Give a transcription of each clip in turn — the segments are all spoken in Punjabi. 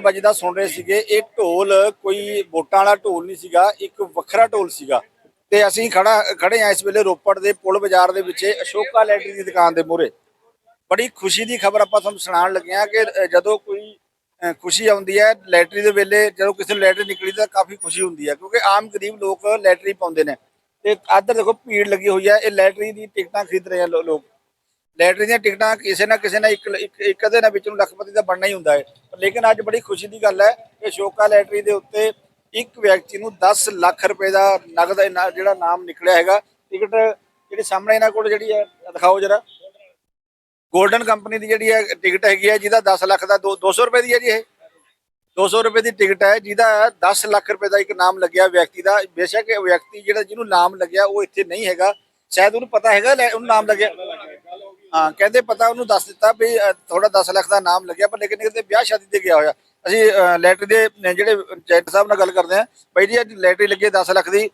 ਢੋਲ ਵੱਜਦਾ ਸੁਣ ਰਹੇ ਸੀਗੇ ਇਹ ਢੋਲ ਕੋਈ ਵੋਟਾਂ ਵਾਲਾ ਢੋਲ ਨਹੀਂ ਸੀਗਾ ਇੱਕ ਵੱਖਰਾ ਢੋਲ ਸੀਗਾ। ਤੇ ਅਸੀਂ ਖੜਾ ਖੜੇ ਆ ਇਸ ਵੇਲੇ ਰੋਪੜ ਦੇ ਪੁਲ ਬਾਜ਼ਾਰ ਦੇ ਵਿੱਚ ਅਸ਼ੋਕਾ ਲੈਟਰੀ ਦੀ ਦੁਕਾਨ ਦੇ ਮੂਹਰੇ। ਬੜੀ ਖੁਸ਼ੀ ਦੀ ਖਬਰ ਆਪਾਂ ਤੁਹਾਨੂੰ ਸੁਣਾਉਣ ਲੱਗੇ ਆ ਕਿ ਜਦੋਂ ਕੋਈ ਅ, ਖੁਸ਼ੀ ਆਉਂਦੀ ਹੈ ਲੈਟਰੀ ਦੇ ਵੇਲੇ ਜਦੋਂ ਕਿਸੇ ਲੈਟਰੀ ਨਿਕਲੀ ਤਾਂ ਕਾਫੀ ਖੁਸ਼ੀ ਹੁੰਦੀ ਹੈ ਕਿਉਂਕਿ ਆਮ ਗਰੀਬ ਲੋਕ ਲੈਟਰੀ ਪਾਉਂਦੇ ਨੇ। ਤੇ ਆਦਰ ਦੇਖੋ ਭੀੜ ਲੱਗੀ ਹੋਈ ਹੈ ਇਹ ਲੈਟਰੀ ਦੀ ਟਿਕਟਾਂ ਖਰੀਦ ਰਹੇ ਆ ਲੋ- ਲੋਕ। ਲੈਟਰੀ ਦੀਆਂ ਟਿਕਟਾਂ ਕਿਸੇ ਨਾ ਕਿਸੇ ਨਾਲ ਇੱਕ ਇੱਕ ਇੱਕ ਨਾ ਵਿੱਚ ਨੂੰ ਲੱਖਪਤੀ ਦਾ ਬਣਨਾ ਹੀ ਹੁੰਦਾ ਹੈ। ਲੇਕਿਨ ਅੱਜ ਬੜੀ ਖੁਸ਼ੀ ਦੀ ਗੱਲ ਹੈ ਕਿ ਸ਼ੋਕਾ ਲੈਟਰੀ ਦੇ ਉੱਤੇ ਇੱਕ ਵਿਅਕਤੀ ਨੂੰ 10 ਲੱਖ ਰੁਪਏ ਦਾ ਨਗਦ ਜਿਹੜਾ ਨਾਮ ਨਿਕਲਿਆ ਹੈਗਾ, ਟਿਕਟ ਜਿਹੜੀ ਸਾਹਮਣੇ ਇਹਨਾਂ ਕੋਲ ਜਿਹੜੀ ਹੈ, ਦਿਖਾਓ ਜਰਾ। ਗੋਲਡਨ ਕੰਪਨੀ ਦੀ ਜਿਹੜੀ ਹੈ ਟਿਕਟ ਹੈਗੀ ਹੈ, ਜਿਹਦਾ 10 ਲੱਖ ਦਾ ਦੋ- 200 ਰੁਪਏ ਦੀ ਹੈ ਜੀ ਇਹ। 200 ਰੁਪਏ ਦੀ ਟਿਕਟ ਹੈ, ਜਿਹਦਾ 10 ਲੱਖ ਰੁਪਏ ਦਾ ਇੱਕ ਨਾਮ ਲੱਗਿਆ ਵਿਅਕਤੀ ਦਾ। ਬੇਸ਼ੱਕ ਵਿਅਕਤੀ ਜਿਹੜਾ ਜਿਹਨੂੰ ਨਾਮ ਲੱਗਿਆ ਉਹ ਇੱਥੇ ਨਹੀਂ ਹੈਗਾ। ਸ਼ਾਇਦ ਉਹਨੂੰ ਪਤਾ ਹੈਗਾ, ਲੈ- ਉਹਨੂੰ ਨਾਮ ਲੱਗਿਆ। ਹਾਂ ਕਹਿੰਦੇ ਪਤਾ ਉਹਨੂੰ ਦੱਸ ਦਿੱਤਾ ਵੀ ਅ, ਤੁਹਾਡਾ 10 ਲੱਖ ਦਾ ਨਾਮ ਲੱਗਿਆ ਪਰ ਲੇਕਿਨ ਇਹਦੇ ਵਿਆਹ ਸ਼ਾਦੀ ਤੇ ਗਿਆ ਹੋਇਆ। ਅਸੀਂ ਅ, ਲੈਟਰੀ ਦੇ ਜਿਹੜੇ ਜੈਟ ਸਾਹਿਬ ਨਾਲ ਗੱਲ ਕਰਦੇ ਹਾਂ ਬਾਈ ਜੀ ਅੱਜ ਲੈਟਰੀ ਲੱਗੀ ਹੈ 10 ਲੱਖ ਦੀ।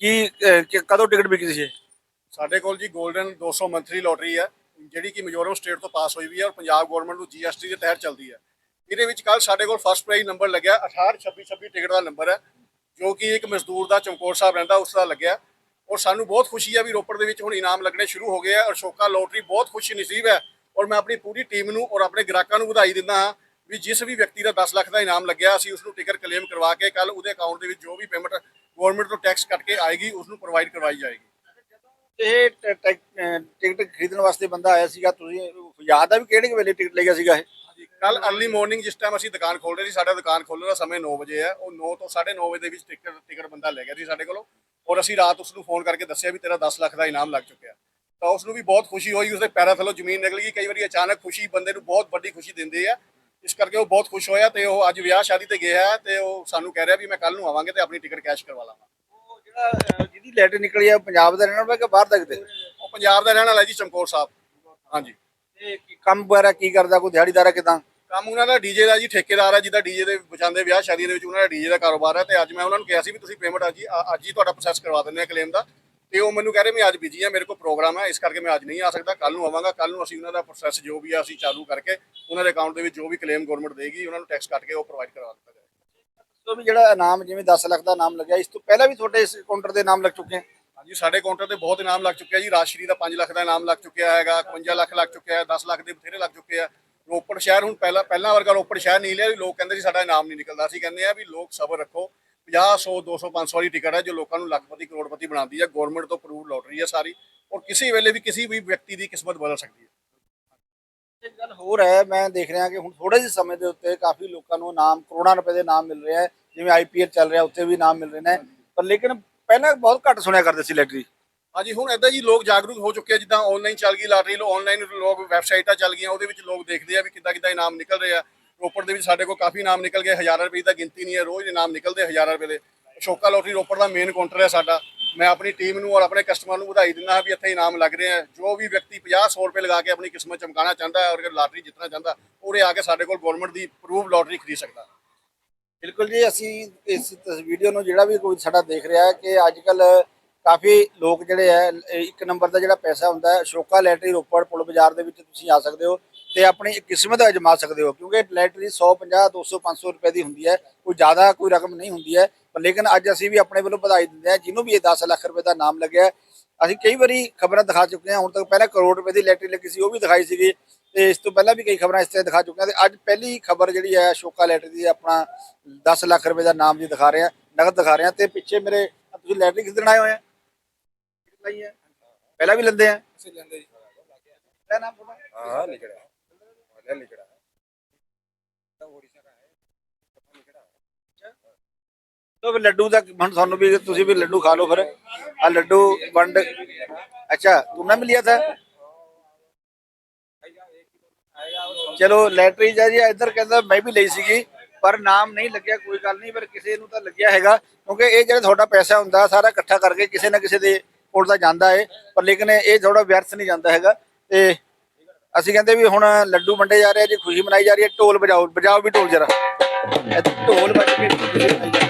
ਕੀ ਕਿ- ਕਦੋਂ ਟਿਕਟ ਵਿਕੀ ਸੀ ਸਾਡੇ ਕੋਲ ਜੀ 골ਡਨ 200 ਮੰਥਲੀ ਲੋਟਰੀ ਹੈ ਜਿਹੜੀ ਕਿ ਮਿਜ਼ੋਰਮ ਸਟੇਟ ਤੋਂ ਪਾਸ ਹੋਈ ਵੀ ਹੈ ਔਰ ਪੰਜਾਬ ਗਵਰਨਮੈਂਟ ਨੂੰ ਜੀਐਸਟੀ ਦੇ ਤਹਿਤ ਚੱਲਦੀ ਹੈ। ਇਹਦੇ ਵਿੱਚ ਕੱਲ ਸਾਡੇ ਕੋਲ ਫਸਟ ਪ੍ਰਾਈਜ਼ ਨੰਬਰ ਲੱਗਿਆ 68 26 26 ਟਿਕਟ ਦਾ ਨੰਬਰ ਹੈ ਜੋ ਕਿ ਇੱਕ ਮਜ਼ਦੂਰ ਦਾ ਚਮਕੌਰ ਸਾਹਿਬ ਰਹਿੰਦਾ ਉਸ ਦਾ ਲੱਗਿਆ। ਔਰ ਸਾਨੂੰ ਬਹੁਤ ਖੁਸ਼ੀ ਹੈ ਵੀ ਰੋਪੜ ਦੇ ਵਿੱਚ ਹੁਣ ਇਨਾਮ ਲੱਗਣੇ ਸ਼ੁਰੂ ਹੋ ਗਏ ਆ। ਔਰ ਸ਼ੋਕਾ ਲੋਟਰੀ ਬਹੁਤ ਖੁਸ਼ੀ ਨਸੀਬ ਹੈ ਔਰ ਮੈਂ ਆਪਣੀ ਪੂਰੀ ਟੀਮ ਨੂੰ ਔਰ ਆਪਣੇ ਗ੍ਰਾਹਕਾਂ ਨੂੰ ਵਧਾਈ ਦਿੰਦਾ ਹਾਂ ਵੀ ਜਿਸ ਵੀ ਵਿਅਕਤੀ ਦਾ 10 ਲੱਖ ਦਾ ਇਨਾਮ ਲੱਗਿਆ ਅਸੀਂ ਉਸ ਨੂੰ ਟਿਕਟ ਕਲੇਮ ਕਰਵਾ ਕੇ ਕੱਲ ਉਹਦੇ ਅਕਾਊਂਟ ਦੇ ਵਿੱਚ ਜੋ ਵੀ ਪੇਮੈਂਟ ਗਵਰਨਮੈਂਟ ਤੋਂ ਟੈਕਸ ਕੱਟ ਕੇ ਆਏਗੀ ਉਸ ਨੂੰ ਪ੍ਰੋਵਾਈਡ ਕਰਵਾਈ ਜਾਏਗੀ। ਇਹ ਟਿਕਟ ਖਰੀਦਣ ਵਾਸਤੇ ਬੰਦਾ ਆਇਆ ਸੀਗਾ ਤੁਸੀਂ ਯਾਦ ਆ ਵੀ ਕਿਹੜੇ ਵੇਲੇ ਟਿਕਟ ਲੈ ਗਿਆ ਸੀਗਾ ਇਹ? ਕੱਲ अर्ਲੀ ਮਾਰਨਿੰਗ ਜਿਸ ਟਾਈਮ ਅਸੀਂ ਦੁਕਾਨ ਖੋਲ ਰਹੇ ਸੀ ਸਾਡਾ ਦੁਕਾਨ ਖੋਲ੍ਹਣ ਦਾ ਸਮੇਂ 9 ਵਜੇ ਹੈ ਉਹ 9 ਤੋਂ 9:30 ਵਜੇ ਦੇ ਵਿੱਚ ਟਿਕਟ ਟਿਕਟ ਬੰਦਾ ਲੈ ਗਿਆ ਸੀ ਸਾਡੇ ਕੋਲੋਂ। ਔਰ ਅਸੀਂ ਰਾਤ ਉਸ ਨੂੰ ਫੋਨ ਕਰਕੇ ਦੱਸਿਆ ਵੀ ਤੇਰਾ 10 ਲੱਖ ਦਾ ਇਨਾਮ ਲੱਗ ਚੁੱਕਿਆ। ਤਾਂ ਉਸ ਨੂੰ ਵੀ ਬਹੁਤ ਖੁਸ਼ੀ ਹੋਈ ਉਸਦੇ ਪੈਰਾਂ ਥੱਲੋਂ ਜ਼ਮੀਨ ਨਿਕਲ ਗਈ। ਕਈ ਵਾਰੀ ਅਚਾਨਕ ਖੁਸ਼ੀ ਬੰਦੇ ਨੂੰ ਬਹੁਤ ਵੱਡੀ ਖੁਸ਼ੀ ਦਿੰਦੀ ਹੈ ਇਸ ਕਰਕੇ ਉਹ ਬਹੁਤ ਖੁਸ਼ ਹੋਇਆ ਤੇ ਉਹ ਅੱਜ ਵਿਆਹ ਸ਼ਾਦੀ ਤੇ ਗਿਆ ਤੇ ਉਹ ਸਾਨੂੰ ਕਹਿ ਰਿਹਾ ਵੀ ਮੈਂ ਕੱਲ ਨੂੰ ਆਵਾਂਗੇ ਤੇ ਆਪਣੀ ਟਿਕਟ ਕੈਸ਼ ਕਰਵਾ ਲਾਂਗਾ। ਉਹ ਜਿਹੜਾ ਜਿਹਦੀ ਲੈਟਰ ਨਿਕਲੀ ਆ ਪੰਜਾਬ ਦਾ ਰਹਿਣਾ ਕਿ ਬਾਹਰ ਦਾ ਕਿਤੇ? ਉਹ ਪੰਜਾਬ ਦਾ ਰਹਿਣ ਵਾਲਾ ਜੀ ਚਮਕੌਰ ਸਾਹਿਬ। ਹਾਂਜੀ। ਤੇ ਕੰਮ ਵਗੈਰਾ ਕੀ ਕਰਦਾ ਕੋਈ ਦਿਹਾੜੀਦਾਰ ਕਿਦਾਂ? ਕੰਮ ਉਹਨਾਂ ਦਾ ਡੀਜੇ ਦਾ ਜੀ ਠੇਕੇਦਾਰ ਹੈ ਜਿਹਦਾ ਡੀਜੇ ਦੇ ਬਚਾਉਂਦੇ ਵਿਆਹ ਸ਼ਾਦੀ ਦੇ ਵਿੱਚ ਉਹਨਾਂ ਦਾ ਡੀਜੇ ਦਾ ਕਾਰੋਬਾਰ ਹੈ ਤੇ ਅੱਜ ਮੈਂ ਉਹਨਾਂ ਨੂੰ ਕਿਹਾ ਸੀ ਵੀ ਤੁਸੀਂ ਪੇਮੈਂਟ ਅੱਜ ਹੀ ਅੱਜ ਹੀ ਤੁਹਾਡਾ ਪ੍ਰੋਸੈਸ ਕਰਵਾ ਦਿੰਦੇ ਆ ਕਲੇਮ ਦਾ। ਤੇ ਉਹ ਮੈਨੂੰ ਕਹਿ ਰਹੇ ਮੈਂ ਅੱਜ ਬਿਜ਼ੀ ਆ ਮੇਰੇ ਕੋਲ ਪ੍ਰੋਗਰਾਮ ਹੈ ਇਸ ਕਰਕੇ ਮੈਂ ਅੱਜ ਨਹੀਂ ਆ ਸਕਦਾ ਕੱਲ ਨੂੰ ਆਵਾਂਗਾ ਕੱਲ ਨੂੰ ਅਸੀਂ ਉਹਨਾਂ ਦਾ ਪ੍ਰੋਸੈਸ ਜੋ ਵੀ ਆ ਅਸੀਂ ਚਾਲੂ ਕਰਕੇ ਉਹਨਾਂ ਦੇ ਅਕਾਊਂਟ ਦੇ ਵਿੱਚ ਜੋ ਵੀ ਕਲੇਮ ਗਵਰਨਮੈਂਟ ਦੇਗੀ ਉਹਨਾਂ ਨੂੰ ਟੈਕਸ ਕੱਟ ਕੇ ਉਹ ਪ੍ਰੋਵਾਈਡ ਕਰਵਾ ਦਿੱਤਾ ਜਾਏਗਾ। ਤੋਂ ਵੀ ਜਿਹੜਾ ਇਨਾਮ ਜਿਵੇਂ 10 ਲੱਖ ਦਾ ਨਾਮ ਲੱਗਿਆ ਇਸ ਤੋਂ ਪਹਿਲਾਂ ਵੀ ਤੁਹਾਡੇ ਇਸ ਕਾਊਂਟਰ ਦੇ ਨਾਮ ਲੱਗ ਚੁੱਕੇ ਆ? ਹਾਂਜੀ ਸਾਡੇ ਕਾਊਂਟਰ ਤੇ ਬਹੁਤ ਇਨਾਮ ਲੱਗ ਚੁੱਕਿਆ ਜੀ ਰਾਸ਼ਟਰੀ ਦਾ 5 ਲੱਖ ਦਾ ਇਨਾਮ ਲੱਗ ਚੁੱਕਿਆ ਹੈਗਾ 51 ਲੱਖ ਲੱਗ ਚੁੱਕਿਆ ਹੈ 10 ਲੱਖ ਦੇ ਬਥੇਰੇ ਲੱਗ ਚੁੱਕੇ ਆ। ਰੋਪੜ ਸ਼ਹਿਰ ਹੁਣ ਪਹਿਲਾਂ ਪਹਿਲਾਂ ਵਰਗਾ ਰੋਪੜ ਸ਼ਹਿਰ ਨਹੀਂ ਲਿਆ ਵੀ ਲੋਕ ਕਹਿੰਦੇ ਸੀ ਸਾਡਾ ਇਨਾਮ ਨਹੀਂ ਨਿਕਲਦਾ। ਅਸੀਂ ਕਹਿੰਦੇ ਆ ਵੀ ਲੋਕ ਸਬਰ ਰੱਖੋ। 50 100 200 500 ਵਾਲੀ ਟਿਕਟ ਹੈ ਜੋ ਲੋਕਾਂ ਨੂੰ ਲੱਖਪਤੀ, ਕਰੋੜਪਤੀ ਬਣਾਉਂਦੀ ਹੈ। ਗਵਰਨਮੈਂਟ ਤੋਂ ਅਪਰੂਵਡ ਲੋਟਰੀ ਹੈ ਸਾਰੀ। ਔਰ ਕਿਸੇ ਵੇਲੇ ਵੀ ਕਿਸੇ ਵੀ ਵਿਅਕਤੀ ਦੀ ਕਿਸਮਤ ਬਦਲ ਸਕਦੀ ਹੈ। ਇੱਕ ਗੱਲ ਹੋਰ ਹੈ, ਮੈਂ ਦੇਖ ਰਿਹਾ ਕਿ ਹੁਣ ਥੋੜੇ ਜਿਹੇ ਸਮੇਂ ਦੇ ਉੱਤੇ ਕਾਫੀ ਲੋਕਾਂ ਨੂੰ ਨਾਮ ਕਰੋੜਾਂ ਰੁਪਏ ਦੇ ਨਾਮ ਮਿਲ ਰਹੇ ਹੈ। ਜਿਵੇਂ ਆਈਪੀਐਲ ਚੱਲ ਰਿਹਾ, ਉੱਥੇ ਵੀ ਨਾਮ ਮਿਲ ਰਹੇ ਨੇ। ਪਰ ਲੇਕਿਨ ਪਹਿਲਾਂ ਬਹੁਤ ਘੱਟ ਸੁਣਿਆ ਕਰਦੇ ਸੀ ਲੈਟਰੀ ਹਾਂਜੀ, ਹੁਣ ਏਦਾਂ ਜੀ ਲੋਕ ਜਾਗਰੂਕ ਹੋ ਚੁੱਕੇ ਆ, ਜਿੱਦਾਂ ਆਨਲਾਈਨ ਚੱਲ ਗਈ ਲਾਟਰੀ ਲੋ ਆਨਲਾਈਨ ਲੋਕ ਵੈਬਸਾਈਟਾਂ ਚੱਲ ਗਈਆਂ, ਉਹਦੇ ਵਿੱਚ ਲੋਕ ਦੇਖਦੇ ਆ ਵੀ ਕਿੱਦਾਂ ਕਿੱਦਾਂ ਇਨਾਮ ਨਿਕਲ ਰਹੇ ਆ। ਰੋਪੜ ਦੇ ਵਿੱਚ ਸਾਡੇ ਕੋਲ ਕਾਫੀ ਇਨਾਮ ਨਿਕਲ ਗਏ, ਹਜ਼ਾਰਾਂ ਰੁਪਏ ਦੀ ਗਿਣਤੀ ਨਹੀਂ ਹੈ, ਰੋਜ਼ ਇਨਾਮ ਨਿਕਲਦੇ ਹਜ਼ਾਰਾਂ ਰੁਪਏ ਦੇ। ਅਸ਼ੋਕਾ ਲੋਟਰੀ ਰੋਪੜ ਦਾ ਮੇਨ ਕਾਊਂਟਰ ਹੈ ਸਾਡਾ। ਮੈਂ ਆਪਣੀ ਟੀਮ ਨੂੰ ਔਰ ਆਪਣੇ ਕਸਟਮਰ ਨੂੰ ਵਧਾਈ ਦਿੰਦਾ ਹਾਂ ਵੀ ਇੱਥੇ ਇਨਾਮ ਲੱਗ ਰਹੇ ਆ। ਜੋ ਵੀ ਵਿਅਕਤੀ 50 100 ਰੁਪਏ ਲਗਾ ਕੇ ਆਪਣੀ ਕਿਸਮਤ ਚਮਕਾਉਣਾ ਚਾਹੁੰਦਾ ਹੈ ਔਰ ਲਾਟਰੀ ਜਿੱਤਣਾ ਚਾਹੁੰਦਾ ਉਹਰੇ ਆ ਕੇ ਸਾਡੇ ਕੋਲ ਗਵਰਨਮੈਂਟ ਦੀ ਅਪਰੂਵ ਲੋਟਰੀ ਖਰੀਦ ਸਕਦਾ। ਬਿਲਕੁਲ ਜੀ, ਅਸੀਂ ਇਸ ਤਸ- ਵੀਡੀਓ ਨੂੰ ਜਿਹੜਾ ਵੀ ਕੋਈ ਸਾਡਾ ਦੇਖ ਰਿਹਾ ਹੈ ਕਿ ਅੱਜ ਕੱਲ੍ਹ ਕਾਫੀ ਲੋਕ ਜਿਹੜੇ ਹੈ ਇੱਕ ਨੰਬਰ ਦਾ ਜਿਹੜਾ ਪੈਸਾ ਹੁੰਦਾ ਹੈ, ਅਸ਼ੋਕਾ ਲੈਟਰੀ ਰੋਪੜ ਪੁਲ ਬਾਜ਼ਾਰ ਦੇ ਵਿੱਚ ਤੁਸੀਂ ਆ ਸਕਦੇ ਹੋ ਤੇ ਆਪਣੀ ਕਿਸਮਤ ਅਜਮਾ ਸਕਦੇ ਹੋ, ਕਿਉਂਕਿ ਲੈਟਰੀ 150 200 500 ਰੁਪਏ ਦੀ ਹੁੰਦੀ ਹੈ, ਕੋਈ ਜ਼ਿਆਦਾ ਕੋਈ ਰਕਮ ਨਹੀਂ ਹੁੰਦੀ ਹੈ, ਪਰ ਲੇਕਿਨ ਅੱਜ ਅਸੀਂ ਵੀ ਆਪਣੇ ਵੱਲੋਂ ਵਧਾਈ ਦਿੰਦੇ ਹਾਂ, ਜਿਹਨੂੰ ਵੀ ਇਹ 10 ਲੱਖ ਰੁਪਏ ਦਾ ਨਾਮ ਲੱਗਿਆ, ਅਸੀਂ ਕਈ ਵਾਰੀ ਖਬਰਾਂ ਦਿਖਾ ਚੁੱਕੇ ਹਾਂ, ਹੁਣ ਤੱਕ ਪਹਿਲਾਂ ਕਰੋੜ ਰੁਪਏ ਦੀ ਲੈਟਰੀ ਲੱਗੀ ਸੀ, ਉਹ ਵੀ ਦਿਖਾਈ ਸੀਗੀ, ਤੇ ਇਸ ਤੋਂ ਪਹਿਲਾਂ ਵੀ ਕਈ ਖਬਰਾਂ ਇਸ ਤਰ੍ਹਾਂ ਦਿਖਾ ਚੁੱਕੇ ਹਾਂ, ਤੇ ਅੱਜ ਪਹਿਲੀ ਖਬਰ ਜਿਹੜੀ ਹੈ, ਅਸ਼ੋਕਾ ਲੈਟਰੀ ਦੀ ਆਪਣਾ 10 ਲੱਖ ਰੁਪਏ ਦਾ ਨਾਮ ਜੀ ਦਿਖਾ ਰਹੇ ਹਾਂ, ਨਗਦ ਦਿਖਾ ਰਹੇ ਹਾਂ, ਤੇ ਪਿੱਛੇ ਮੇਰੇ, ਤੁਸੀਂ ਲੈਟਰੀ ਖਰੀਦਣ ਆਏ ਹੋਏ ਆ? ਲਈ ਹੈ ਪਹਿਲਾਂ ਵੀ ਲੈਂਦੇ ਆ ਅਸੀਂ ਲੈਂਦੇ ਜੀ ਕਿਆ ਨਾਮ ਤੁਹਾਡਾ ਹਾਂ ਨਿਕੜਾ ਹਾਂ ਨਿਕੜਾ ਤਾਂ ओडिशा का है निकड़ा ਤੋ ਫਿਰ ਲੱਡੂ ਦਾ ਹੁਣ ਤੁਹਾਨੂੰ ਵੀ ਤੁਸੀਂ ਵੀ ਲੱਡੂ ਖਾ ਲਓ ਫਿਰ ਆ ਲੱਡੂ ਵੰਡ ਅੱਛਾ ਤੂਨੇ ਵੀ ਲਿਆ ਥਾ ਚਲੋ ਲੈਟਰੀ ਜਾ ਜੀ ਇੱਧਰ ਕਹਿੰਦਾ ਮੈਂ ਵੀ ਲਈ ਸੀਗੀ ਪਰ ਨਾਮ ਨਹੀਂ ਲੱਗਿਆ ਕੋਈ ਗੱਲ ਨਹੀਂ ਪਰ ਕਿਸੇ ਨੂੰ ਤਾਂ ਲੱਗਿਆ ਹੈਗਾ ਕਿਉਂਕਿ ਇਹ ਜਿਹੜਾ ਤੁਹਾਡਾ ਪੈਸਾ ਹੁੰਦਾ ਸਾਰਾ ਇਕੱਠਾ ਕਰਕੇ ਕਿਸੇ ਨਾ ਕਿਸੇ ਦੇ ਕੋਲ ਤਾਂ ਜਾਂਦਾ ਏ, ਪਰ ਲੇਕਿਨ ਇਹ ਥੋੜਾ ਵਿਅਰਥ ਨਹੀਂ ਜਾਂਦਾ ਹੈਗਾ। ਤੇ ਅਸੀਂ ਕਹਿੰਦੇ ਵੀ ਹੁਣ ਲੱਡੂ ਵੰਡੇ ਜਾ ਰਹੇ ਆ ਜੀ, ਖੁਸ਼ੀ ਮਨਾਈ ਜਾ ਰਹੀ ਹੈ, ਢੋਲ ਵਜਾਓ ਵਜਾਓ ਵੀ ਢੋਲ ਜਰਾ। ਢੋਲ ਵੱਜ ਕੇ ਖੁਸ਼ੀ ਮਨਾਈ ਜਾ